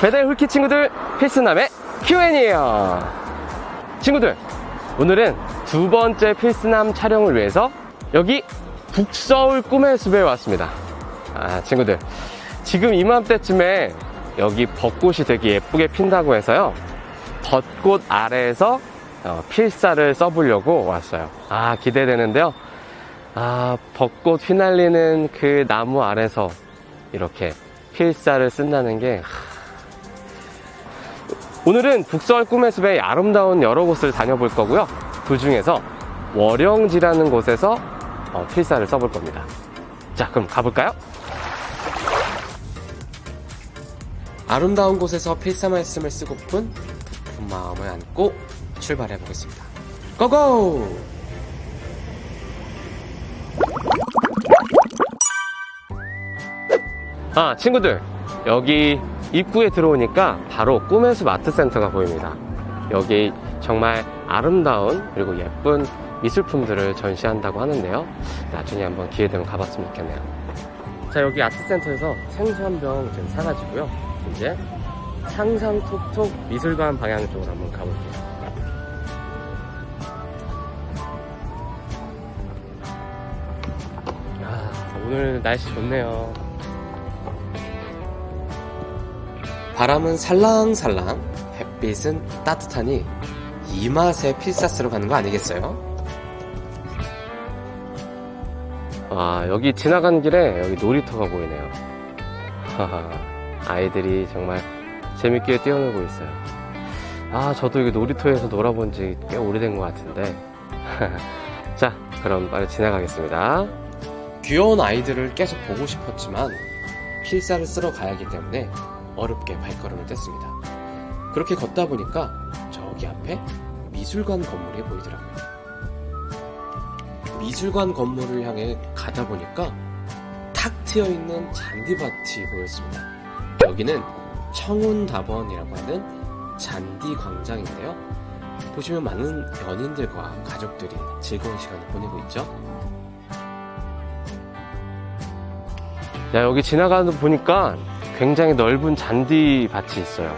배달 hul키 친구들 필수남의 Q&A예요. 친구들, 오늘은 두 번째 필수남 촬영을 위해서 여기 북서울 꿈의 숲에 왔습니다. 아, 친구들. 지금 이맘때쯤에 여기 벚꽃이 되게 예쁘게 핀다고 해서요. 벚꽃 아래에서 어, 필사를 써보려고 왔어요. 아, 기대되는데요. 아, 벚꽃 휘날리는 그 나무 아래서 이렇게 필사를 쓴다는 게 하, 오늘은 북서울 꿈의 숲의 아름다운 여러 곳을 다녀볼 거고요. 그 중에서 월영지라는 곳에서 어, 필사를 써볼 겁니다. 자, 그럼 가볼까요? 아름다운 곳에서 필사 말씀을 쓰고픈 부푼 마음을 안고 출발해 보겠습니다. 고고! 아, 친구들. 여기 입구에 들어오니까 바로 꿈의 숲 아트센터가 보입니다. 여기 정말 아름다운 그리고 예쁜 미술품들을 전시한다고 하는데요. 나중에 한번 기회 되면 가봤으면 좋겠네요. 자, 여기 아트센터에서 생수 한 병 지금 사가지고요. 이제 상상톡톡 미술관 방향 쪽으로 한번 가볼게요. 아, 오늘 날씨 좋네요. 바람은 살랑살랑, 햇빛은 따뜻하니 이 맛에 필사 쓰러 가는 거 아니겠어요? 아, 여기 지나가는 길에 여기 놀이터가 보이네요. 아이들이 정말 재밌게 뛰어놀고 있어요. 아, 저도 여기 놀이터에서 놀아본 지 꽤 오래된 것 같은데. 자, 그럼 빨리 지나가겠습니다. 귀여운 아이들을 계속 보고 싶었지만 필사를 쓰러 가야 하기 때문에 어렵게 발걸음을 뗐습니다. 그렇게 걷다 보니까 저기 앞에 미술관 건물이 보이더라고요. 미술관 건물을 향해 가다 보니까 탁 트여 있는 잔디밭이 보였습니다. 여기는 청운다번이라고 하는 잔디 광장인데요. 보시면 많은 연인들과 가족들이 즐거운 시간을 보내고 있죠. 야, 여기 지나가는 보니까 굉장히 넓은 잔디밭이 있어요.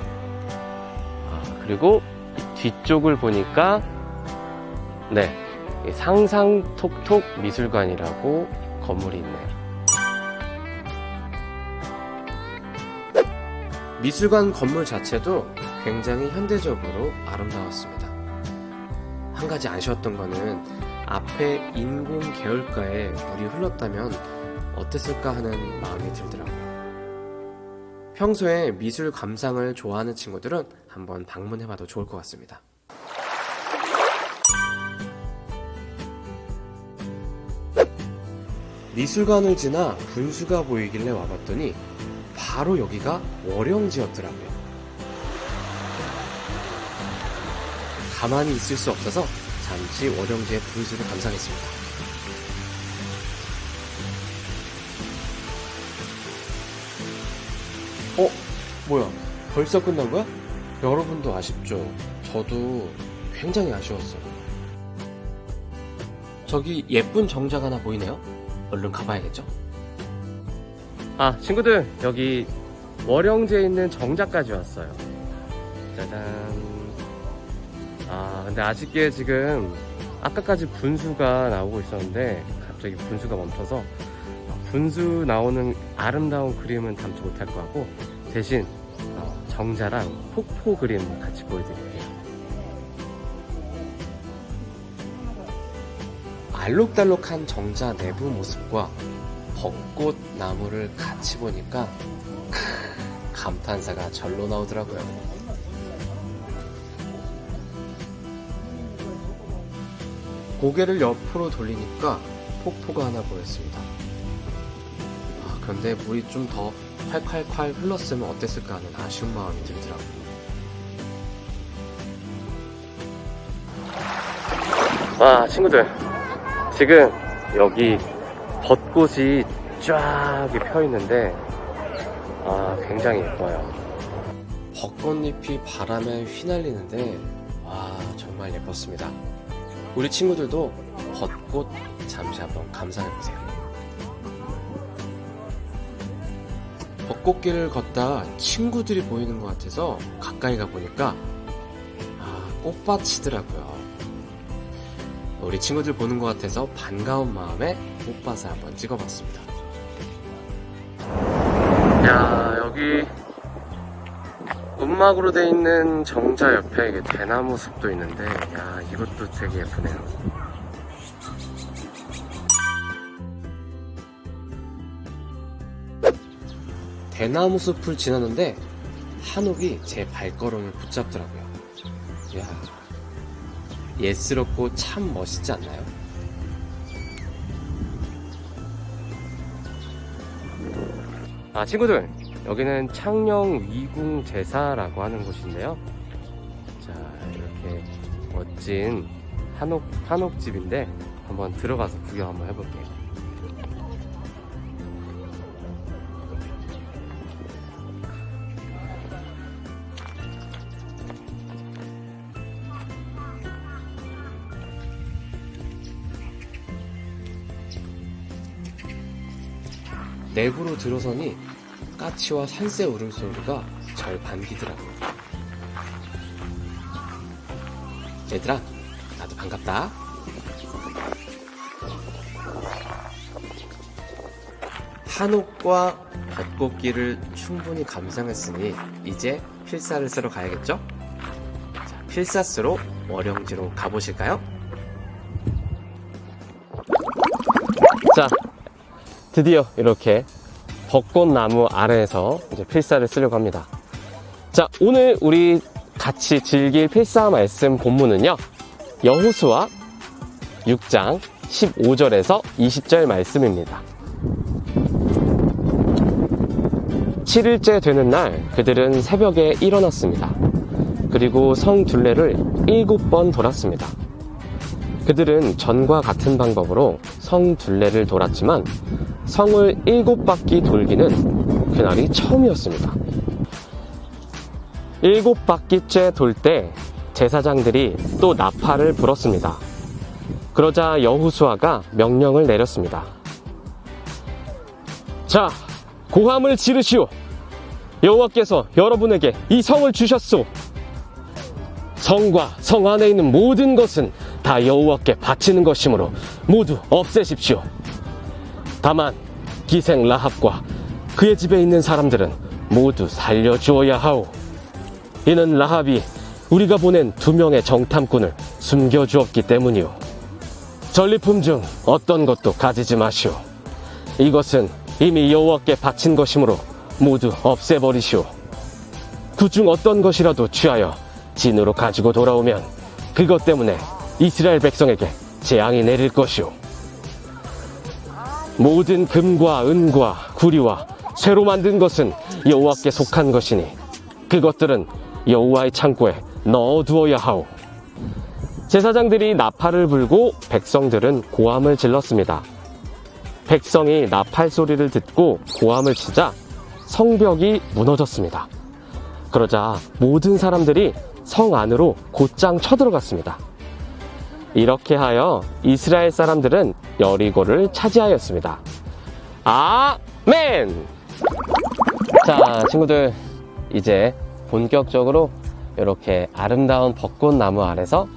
아, 그리고 이 뒤쪽을 보니까 네, 이 상상톡톡 미술관이라고 건물이 있네요. 미술관 건물 자체도 굉장히 현대적으로 아름다웠습니다. 한 가지 아쉬웠던 거는 앞에 인공 계열가에 물이 흘렀다면 어땠을까 하는 마음이 들더라고요. 평소에 미술 감상을 좋아하는 친구들은 한번 방문해봐도 좋을 것 같습니다. 미술관을 지나 분수가 보이길래 와봤더니 바로 여기가 월영지였더라고요. 가만히 있을 수 없어서 잠시 월영지의 분수를 감상했습니다. 어? 뭐야? 벌써 끝난 거야? 여러분도 아쉽죠? 저도 굉장히 아쉬웠어요. 저기 예쁜 정자가 하나 보이네요? 얼른 가봐야겠죠? 아, 친구들, 여기 월영지에 있는 정자까지 왔어요. 짜잔. 아, 근데 아쉽게 지금 아까까지 분수가 나오고 있었는데 갑자기 분수가 멈춰서 분수 나오는 아름다운 그림은 담지 못할 것 같고 대신 어, 정자랑 폭포 그림 같이 보여드릴게요. 알록달록한 정자 내부 모습과 벚꽃 나무를 같이 보니까 크, 감탄사가 절로 나오더라고요. 고개를 옆으로 돌리니까 폭포가 하나 보였습니다. 아, 그런데 물이 좀 더 콸콸콸 흘렀으면 어땠을까 하는 아쉬운 마음이 들더라고요. 아, 친구들. 지금 여기 벚꽃이 쫙 펴 있는데, 아, 굉장히 예뻐요. 벚꽃잎이 바람에 휘날리는데, 와, 정말 예뻤습니다. 우리 친구들도 벚꽃 잠시 한번 감상해보세요. 벚꽃길을 걷다 친구들이 보이는 것 같아서 가까이 가보니까 아, 꽃밭이더라고요. 우리 친구들 보는 것 같아서 반가운 마음에 꽃밭을 한번 찍어봤습니다. 야, 여기 움막으로 돼 있는 정자 옆에 대나무 숲도 있는데, 야, 이것도 되게 예쁘네요. 대나무 숲을 지나는데 한옥이 제 발걸음을 붙잡더라고요. 야, 예스럽고 참 멋있지 않나요? 아, 친구들, 여기는 창녕 위궁 제사라고 하는 곳인데요. 자, 이렇게 멋진 한옥, 한옥집인데 한번 들어가서 구경 한번 해볼게요. 내부로 들어서니 까치와 산새 울음소리가 절 반기더라고요. 얘들아, 나도 반갑다. 한옥과 벚꽃길을 충분히 감상했으니 이제 필사를 쓰러 가야겠죠? 자, 필사스로 월영지로 가보실까요? 자, 드디어 이렇게 벚꽃나무 아래에서 이제 필사를 쓰려고 합니다. 자, 오늘 우리 같이 즐길 필사 말씀 본문은요. 여호수아 6장 15절에서 20절 말씀입니다. 7일째 되는 날 그들은 새벽에 일어났습니다. 그리고 성 둘레를 일곱 번 돌았습니다. 그들은 전과 같은 방법으로 성 둘레를 돌았지만 성을 일곱 바퀴 돌기는 그날이 처음이었습니다. 일곱 바퀴째 돌 때 제사장들이 또 나팔을 불었습니다. 그러자 여후수아가 명령을 내렸습니다. 자, 고함을 지르시오. 여호와께서 여러분에게 이 성을 주셨소. 성과 성 안에 있는 모든 것은 다 여호와께 바치는 것이므로 모두 없애십시오. 다만 기생 라합과 그의 집에 있는 사람들은 모두 살려주어야 하오. 이는 라합이 우리가 보낸 두 명의 정탐꾼을 숨겨주었기 때문이오. 전리품 중 어떤 것도 가지지 마시오. 이것은 이미 여호와께 바친 것이므로 모두 없애버리시오. 그 중 어떤 것이라도 취하여 진으로 가지고 돌아오면 그것 때문에 이스라엘 백성에게 재앙이 내릴 것이오. 모든 금과 은과 구리와 쇠로 만든 것은 여호와께 속한 것이니 그것들은 여호와의 창고에 넣어두어야 하오. 제사장들이 나팔을 불고 백성들은 고함을 질렀습니다. 백성이 나팔 소리를 듣고 고함을 치자 성벽이 무너졌습니다. 그러자 모든 사람들이 성 안으로 곧장 쳐들어갔습니다. 이렇게 하여 이스라엘 사람들은 여리고를 차지하였습니다. 아멘! 자, 친구들, 이제 본격적으로 이렇게 아름다운 벚꽃나무 아래서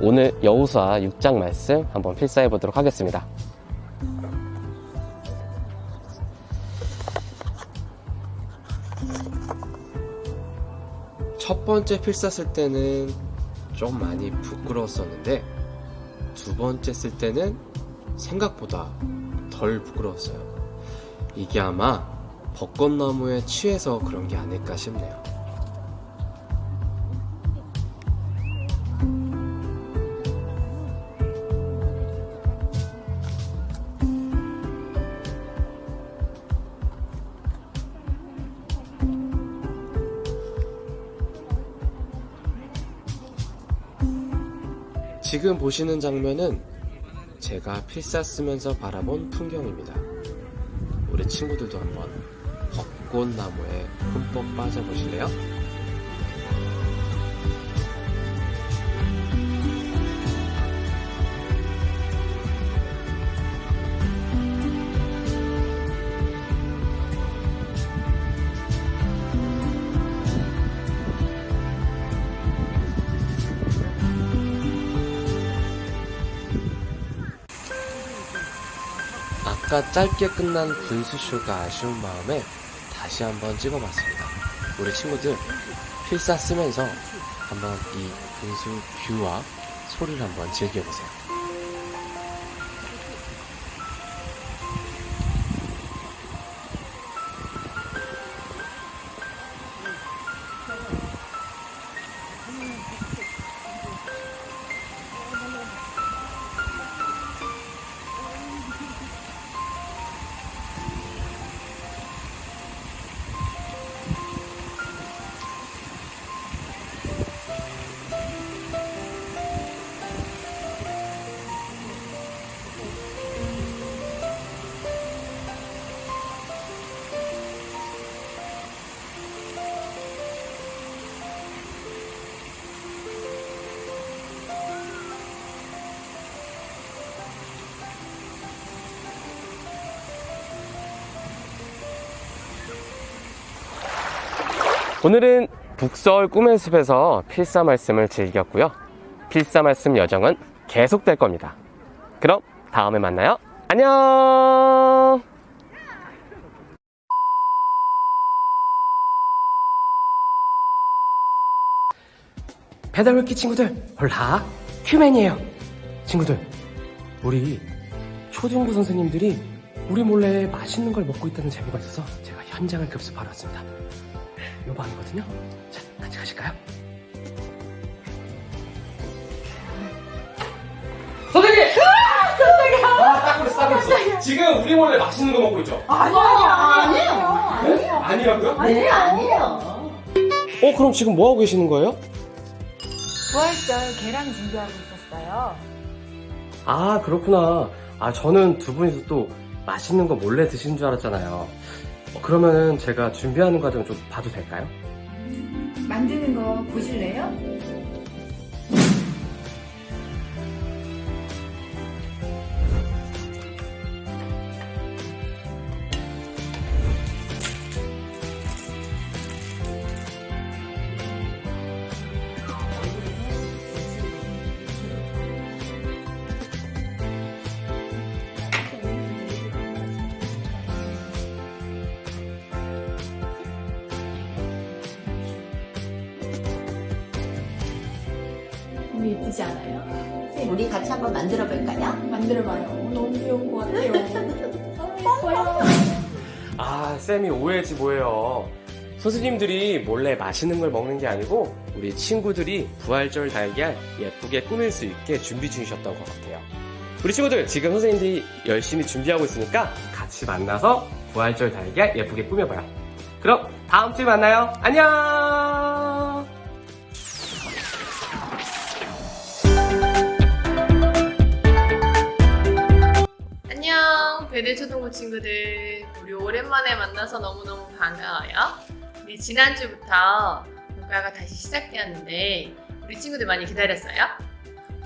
오늘 여우수아 6장 말씀 한번 필사해 보도록 하겠습니다. 첫 번째 필사 쓸 때는 좀 많이 부끄러웠었는데 두 번째 쓸 때는 생각보다 덜 부끄러웠어요. 이게 아마 벚꽃나무에 취해서 그런 게 아닐까 싶네요. 지금 보시는 장면은 제가 필사 쓰면서 바라본 풍경입니다. 우리 친구들도 한번 벚꽃나무에 흠뻑 빠져보실래요? 아까 짧게 끝난 분수쇼가 아쉬운 마음에 다시 한번 찍어봤습니다. 우리 친구들 필사 쓰면서 한번 이 분수 뷰와 소리를 한번 즐겨보세요. 오늘은 북서울 꿈의 숲에서 필사 말씀을 즐겼고요. 필사 말씀 여정은 계속될 겁니다. 그럼 다음에 만나요. 안녕! 배달물기 친구들, 홀라, 큐맨이에요. 친구들, 우리 초중고 선생님들이 우리 몰래 맛있는 걸 먹고 있다는 제보가 있어서 제가 현장을 급습하러 왔습니다. 요거 아니거든요. 자, 같이 가실까요? 선생님! 아, 딱 그랬어, 딱 그랬어. 지금 우리 몰래 맛있는 거 먹고 있죠? 아니요, 아니에요. 네? 아니라고요? 네, 아니에요. 어, 그럼 지금 뭐 하고 계시는 거예요? 부활절 계란 준비하고 있었어요. 아, 그렇구나. 아, 저는 두 분이서 또 맛있는 거 몰래 드시는 줄 알았잖아요. 어, 그러면은 제가 준비하는 과정 좀 봐도 될까요? 만드는 거 보실래요? 우리 같이 한번 만들어 볼까요? 만들어봐요. 너무 귀여운 것 같아요. 너무 예뻐요. 아, 쌤이 오해지 뭐예요. 선생님들이 몰래 맛있는 걸 먹는 게 아니고 우리 친구들이 부활절 달걀 예쁘게 꾸밀 수 있게 준비 중이셨던 것 같아요. 우리 친구들 지금 선생님들이 열심히 준비하고 있으니까 같이 만나서 부활절 달걀 예쁘게 꾸며봐요. 그럼 다음 주에 만나요. 안녕! 배들초등부 친구들. 우리 오랜만에 만나서 너무너무 반가워요. 우리 지난주부터 국가가 다시 시작되었는데, 우리 친구들 많이 기다렸어요?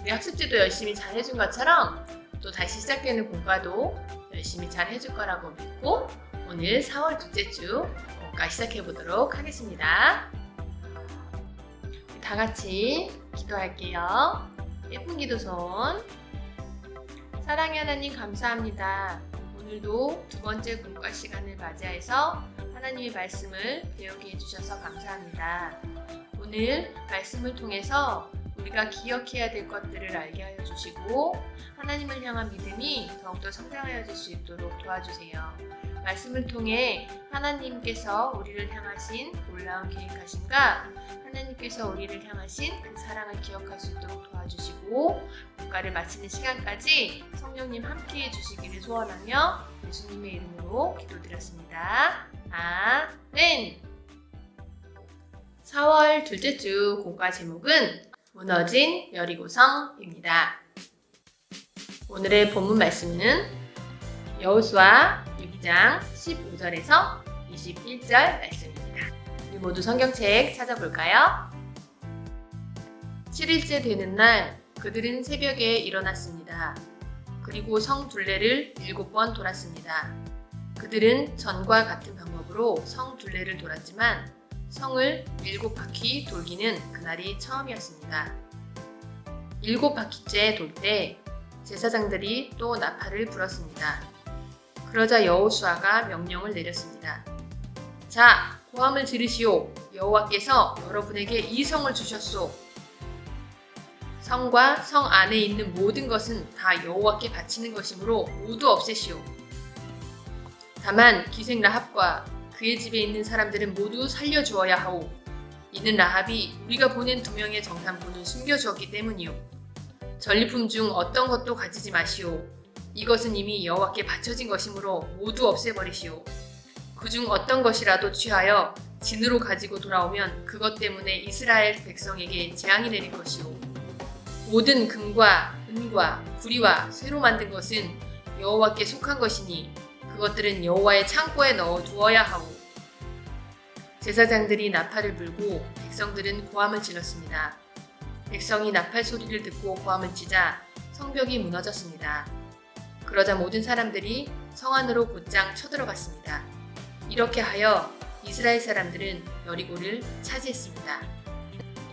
우리 학습지도 열심히 잘 해준 것처럼, 또 다시 시작되는 공과도 열심히 잘 해줄 거라고 믿고, 오늘 4월 둘째 주 공과 시작해 보도록 하겠습니다. 다 같이 기도할게요. 예쁜 기도 손. 사랑의 하나님 감사합니다. 오늘도 두 번째 공과 시간을 맞이해서 하나님의 말씀을 배우게 해주셔서 감사합니다. 오늘 말씀을 통해서 우리가 기억해야 될 것들을 알게 하여 주시고 하나님을 향한 믿음이 더욱더 성장하여 질 수 있도록 도와주세요. 말씀을 통해 하나님께서 우리를 향하신 놀라운 계획하심과 하나님께서 우리를 향하신 그 사랑을 기억할 수 있도록 도와주시고 국가를 마치는 시간까지 성령님 함께 해주시기를 소원하며 예수님의 이름으로 기도드렸습니다. 아멘! 4월 둘째 주 공과 제목은 무너진 여리고성입니다. 오늘의 본문 말씀은 여호수아 6장 15절에서 21절 말씀입니다. 우리 모두 성경책 찾아볼까요? 7일째 되는 날 그들은 새벽에 일어났습니다. 그리고 성 둘레를 일곱 번 돌았습니다. 그들은 전과 같은 방법으로 성 둘레를 돌았지만 성을 일곱 바퀴 돌기는 그날이 처음이었습니다. 일곱 바퀴째 돌 때 제사장들이 또 나팔을 불었습니다. 그러자 여호수아가 명령을 내렸습니다. 자, 고함을 지르시오. 여호와께서 여러분에게 이 성을 주셨소. 성과 성 안에 있는 모든 것은 다 여호와께 바치는 것이므로 모두 없애시오. 다만 기생 라합과 그의 집에 있는 사람들은 모두 살려주어야 하오. 이는 라합이 우리가 보낸 두 명의 정탐꾼을 숨겨주었기 때문이오. 전리품 중 어떤 것도 가지지 마시오. 이것은 이미 여호와께 바쳐진 것이므로 모두 없애버리시오. 그중 어떤 것이라도 취하여 진으로 가지고 돌아오면 그것 때문에 이스라엘 백성에게 재앙이 내릴 것이오. 모든 금과 은과 구리와 쇠로 만든 것은 여호와께 속한 것이니 그것들은 여호와의 창고에 넣어 두어야 하오. 제사장들이 나팔을 불고 백성들은 고함을 질렀습니다. 백성이 나팔 소리를 듣고 고함을 치자 성벽이 무너졌습니다. 그러자 모든 사람들이 성 안으로 곧장 쳐들어갔습니다. 이렇게 하여 이스라엘 사람들은 여리고를 차지했습니다.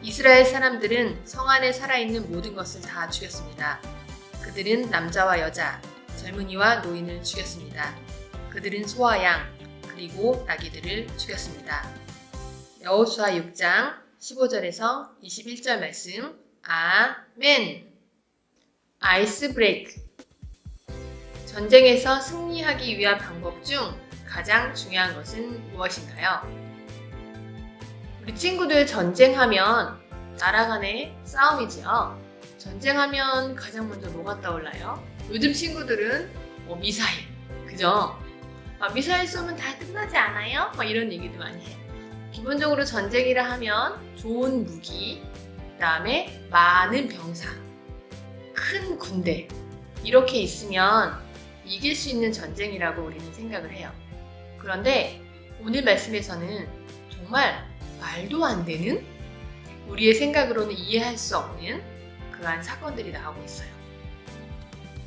이스라엘 사람들은 성 안에 살아있는 모든 것을 다 죽였습니다. 그들은 남자와 여자, 젊은이와 노인을 죽였습니다. 그들은 소와 양, 그리고 나귀들을 죽였습니다. 여호수아 6장 15절에서 21절 말씀. 아멘. 아이스 브레이크. 전쟁에서 승리하기 위한 방법 중 가장 중요한 것은 무엇인가요? 우리 친구들 전쟁하면 나라 간의 싸움이지요. 전쟁하면 가장 먼저 뭐가 떠올라요? 요즘 친구들은 뭐 미사일, 그죠? 아, 미사일 쏘면 다 끝나지 않아요? 막 이런 얘기도 많이 해요. 기본적으로 전쟁이라 하면 좋은 무기, 그 다음에 많은 병사, 큰 군대 이렇게 있으면 이길 수 있는 전쟁이라고 우리는 생각을 해요. 그런데 오늘 말씀에서는 정말 말도 안 되는 우리의 생각으로는 이해할 수 없는 그러한 사건들이 나오고 있어요.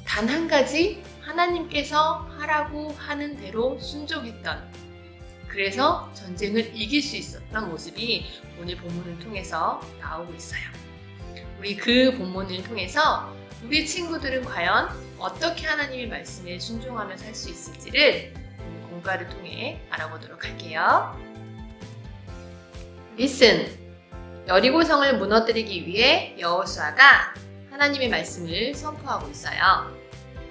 단 한 가지 하나님께서 하라고 하는 대로 순종했던 그래서 전쟁을 이길 수 있었던 모습이 오늘 본문을 통해서 나오고 있어요. 우리 그 본문을 통해서 우리 친구들은 과연 어떻게 하나님의 말씀에 순종하며 살 수 있을지를 공과를 통해 알아보도록 할게요. 리슨 여리고성을 무너뜨리기 위해 여호수아가 하나님의 말씀을 선포하고 있어요.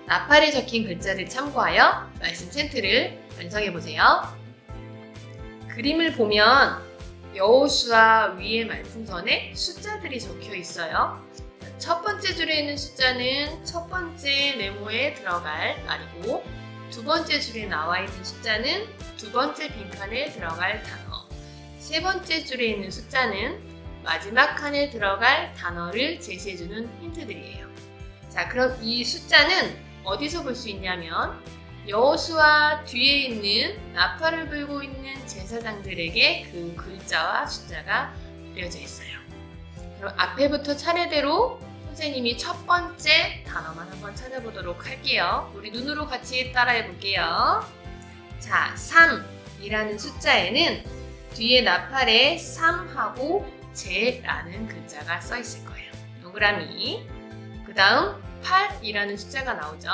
나팔에 적힌 글자를 참고하여 말씀 챈트를 완성해 보세요. 그림을 보면 여호수아 위의 말풍선에 숫자들이 적혀 있어요. 첫 번째 줄에 있는 숫자는 첫 번째 네모에 들어갈 말이고 두 번째 줄에 나와 있는 숫자는 두 번째 빈칸에 들어갈 단어. 세 번째 줄에 있는 숫자는 마지막 칸에 들어갈 단어를 제시해주는 힌트들이에요. 자, 그럼 이 숫자는 어디서 볼 수 있냐면 여호수아 뒤에 있는 나팔을 불고 있는 제사장들에게 그 글자와 숫자가 그려져 있어요. 그럼 앞에부터 차례대로 선생님이 첫 번째 단어만 한번 찾아보도록 할게요. 우리 눈으로 같이 따라해 볼게요. 자, 3이라는 숫자에는 뒤에 나팔에 3하고 제라는 글자가 써 있을 거예요. 동그라미. 그 다음 8이라는 숫자가 나오죠.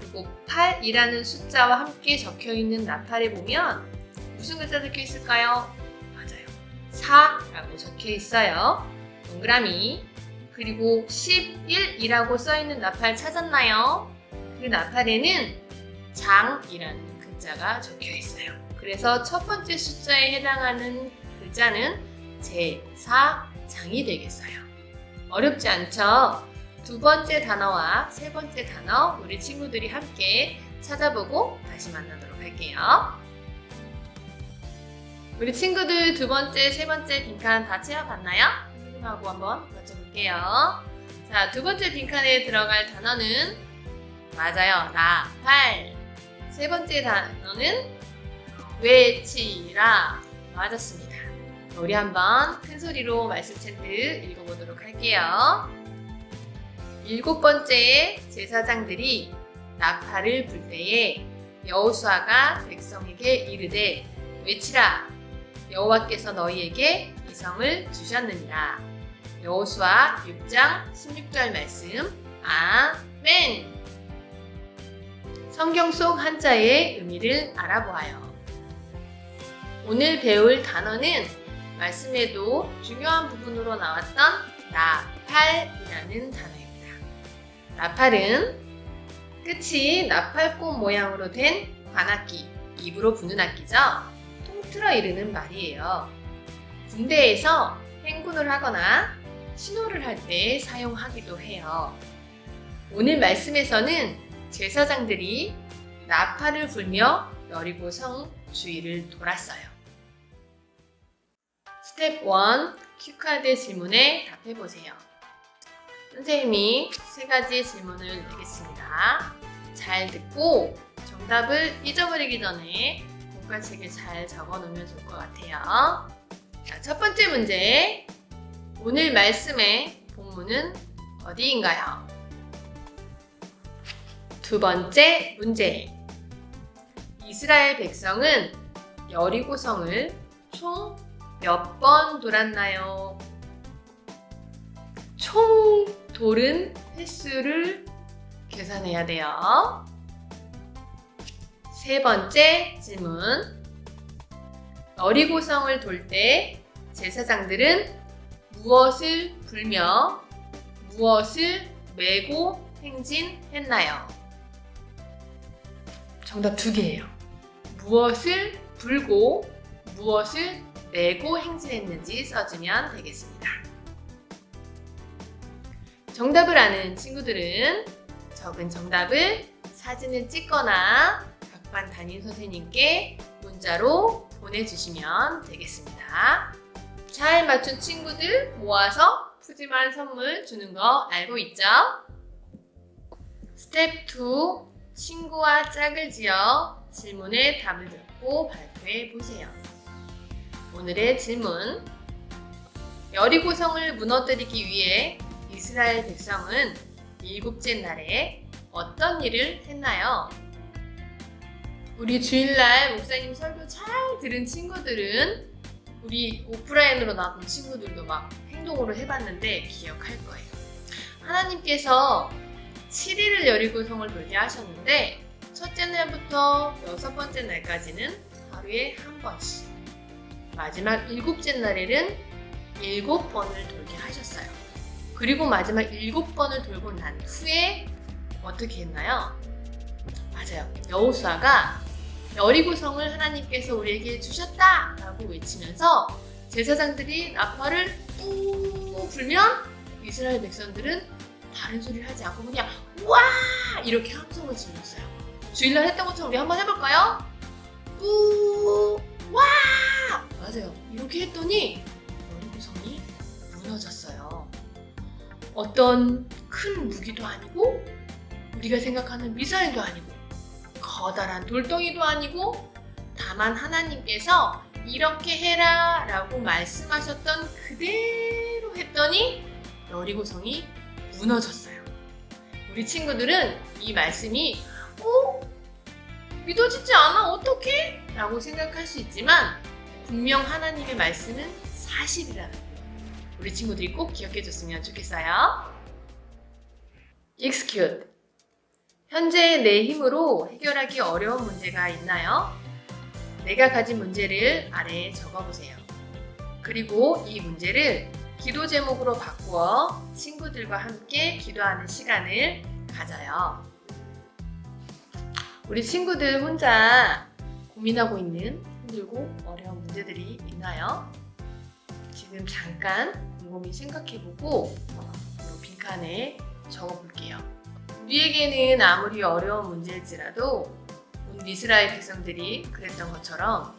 그리고 8이라는 숫자와 함께 적혀 있는 나팔에 보면 무슨 글자 적혀 있을까요? 맞아요. 4라고 적혀 있어요. 동그라미. 그리고 11이라고 써 있는 나팔 찾았나요? 그 나팔에는 장이라는 글자가 적혀 있어요. 그래서 첫 번째 숫자에 해당하는 글자는 제4장이 되겠어요. 어렵지 않죠? 두 번째 단어와 세 번째 단어 우리 친구들이 함께 찾아보고 다시 만나도록 할게요. 우리 친구들 두 번째, 세 번째 빈칸 다 채워봤나요? 선생님하고 한번 맞춰 볼게요. 자, 두 번째 빈칸에 들어갈 단어는 맞아요. 나, 팔. 세 번째 단어는 외치라. 맞았습니다. 우리 한번 큰 소리로 말씀 챈트 읽어보도록 할게요. 일곱 번째 제사장들이 나팔을 불 때에 여호수아가 백성에게 이르되 외치라 여호와께서 너희에게 이 성을 주셨느니라. 여호수아 6장 16절 말씀. 아멘. 성경 속 한자의 의미를 알아보아요. 오늘 배울 단어는 말씀에도 중요한 부분으로 나왔던 나팔이라는 단어입니다. 나팔은 끝이 나팔꽃 모양으로 된 관악기, 입으로 부는 악기죠. 통틀어 이르는 말이에요. 군대에서 행군을 하거나 신호를 할 때 사용하기도 해요. 오늘 말씀에서는 제사장들이 나팔을 불며 여리고 성 주위를 돌았어요. 스텝 1 큐카드 질문에 답해 보세요. 선생님이 세 가지 질문을 내겠습니다. 잘 듣고 정답을 잊어버리기 전에 공과책에 잘 적어 놓으면 좋을 것 같아요. 자, 첫 번째 문제. 오늘 말씀의 본문은 어디인가요? 두 번째 문제. 이스라엘 백성은 여리고성을 총 몇 번 돌았나요? 총 돌은 횟수를 계산해야 돼요. 세 번째 질문. 여리고성을 돌 때 제사장들은 무엇을 불며 무엇을 메고 행진했나요? 정답 두 개예요. 무엇을 불고 무엇을 메고 행진했는지 써주면 되겠습니다. 정답을 아는 친구들은 적은 정답을 사진을 찍거나 각반 담임 선생님께 문자로 보내주시면 되겠습니다. 잘 맞춘 친구들 모아서 푸짐한 선물 주는 거 알고 있죠? 스텝 2 친구와 짝을 지어 질문에 답을 듣고 발표해 보세요. 오늘의 질문 여리고성을 무너뜨리기 위해 이스라엘 백성은 일곱째 날에 어떤 일을 했나요? 우리 주일날 목사님 설교 잘 들은 친구들은 우리 오프라인으로 나온 친구들도 막 행동으로 해봤는데 기억할 거예요. 하나님께서 7일을 여리고 성을 돌게 하셨는데 첫째 날부터 여섯 번째 날까지는 하루에 한 번씩 마지막 일곱째 날에는 일곱 번을 돌게 하셨어요. 그리고 마지막 일곱 번을 돌고 난 후에 어떻게 했나요? 맞아요. 여호수아가 여리고성을 하나님께서 우리에게 주셨다라고 외치면서 제사장들이 나팔을 뿌 불면 이스라엘 백성들은 다른 소리를 하지 않고 그냥 와 이렇게 함성을 질렀어요. 주일날 했던 것처럼 우리 한번 해볼까요? 뿌 와! 맞아요. 이렇게 했더니 여리고성이 무너졌어요. 어떤 큰 무기도 아니고 우리가 생각하는 미사일도 아니고 커다란 돌덩이도 아니고 다만 하나님께서 이렇게 해라 라고 말씀하셨던 그대로 했더니 여리고성이 무너졌어요. 우리 친구들은 이 말씀이 어? 믿어지지 않아? 어떡해? 라고 생각할 수 있지만 분명 하나님의 말씀은 사실이라는 거 우리 친구들이 꼭 기억해 줬으면 좋겠어요. Execute. 현재 내 힘으로 해결하기 어려운 문제가 있나요? 내가 가진 문제를 아래에 적어보세요. 그리고 이 문제를 기도 제목으로 바꾸어 친구들과 함께 기도하는 시간을 가져요. 우리 친구들 혼자 고민하고 있는 힘들고 어려운 문제들이 있나요? 지금 잠깐 곰곰이 생각해보고 이 빈칸에 적어볼게요. 우리에게는 아무리 어려운 문제일지라도 온 이스라엘 백성들이 그랬던 것처럼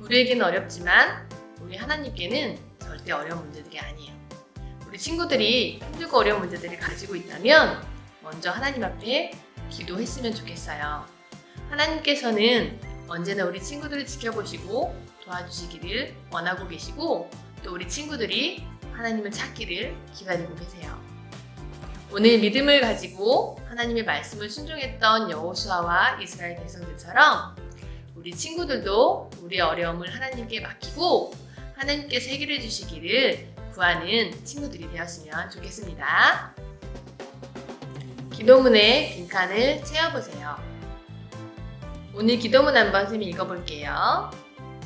우리에게는 어렵지만 우리 하나님께는 절대 어려운 문제들이 아니에요. 우리 친구들이 힘들고 어려운 문제들을 가지고 있다면 먼저 하나님 앞에 기도했으면 좋겠어요. 하나님께서는 언제나 우리 친구들을 지켜보시고 도와주시기를 원하고 계시고 또 우리 친구들이 하나님을 찾기를 기다리고 계세요. 오늘 믿음을 가지고 하나님의 말씀을 순종했던 여호수아와 이스라엘 백성들처럼 우리 친구들도 우리의 어려움을 하나님께 맡기고 하나님께서 해결해 주시기를 구하는 친구들이 되었으면 좋겠습니다. 기도문의 빈칸을 채워보세요. 오늘 기도문 한번 쌤이 읽어볼게요.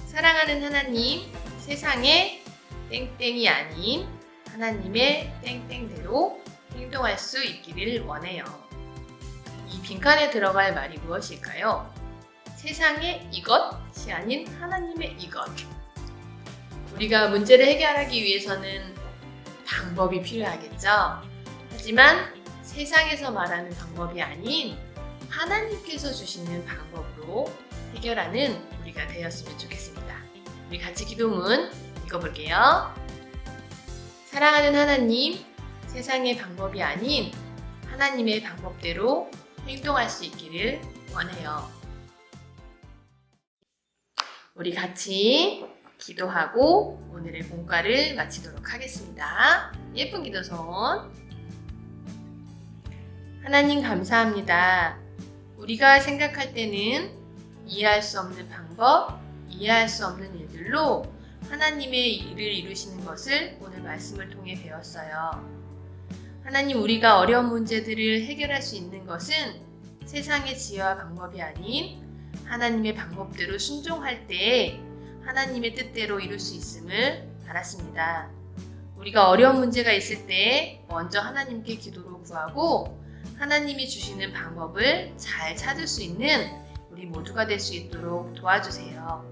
사랑하는 하나님, 세상에 땡땡이 아닌 하나님의 땡땡대로 행동할 수 있기를 원해요. 이 빈칸에 들어갈 말이 무엇일까요? 세상의 이것이 아닌 하나님의 이것. 우리가 문제를 해결하기 위해서는 방법이 필요하겠죠. 하지만 세상에서 말하는 방법이 아닌 하나님께서 주시는 방법으로 해결하는 우리가 되었으면 좋겠습니다. 우리 같이 기도문 읽어볼게요. 사랑하는 하나님, 세상의 방법이 아닌 하나님의 방법대로 행동할 수 있기를 원해요. 우리 같이 기도하고 오늘의 공과를 마치도록 하겠습니다. 예쁜 기도손. 하나님 감사합니다. 우리가 생각할 때는 이해할 수 없는 방법, 이해할 수 없는 일들로 하나님의 일을 이루시는 것을 오늘 말씀을 통해 배웠어요. 하나님, 우리가 어려운 문제들을 해결할 수 있는 것은 세상의 지혜와 방법이 아닌 하나님의 방법대로 순종할 때 하나님의 뜻대로 이룰 수 있음을 알았습니다. 우리가 어려운 문제가 있을 때 먼저 하나님께 기도로 구하고 하나님이 주시는 방법을 잘 찾을 수 있는 우리 모두가 될 수 있도록 도와주세요.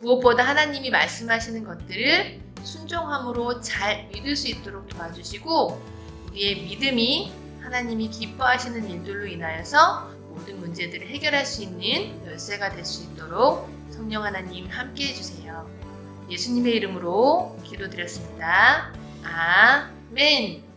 무엇보다 하나님이 말씀하시는 것들을 순종함으로 잘 믿을 수 있도록 도와주시고 우리의 믿음이 하나님이 기뻐하시는 일들로 인하여서 모든 문제들을 해결할 수 있는 열쇠가 될 수 있도록 성령 하나님 함께 해주세요. 예수님의 이름으로 기도드렸습니다. 아멘.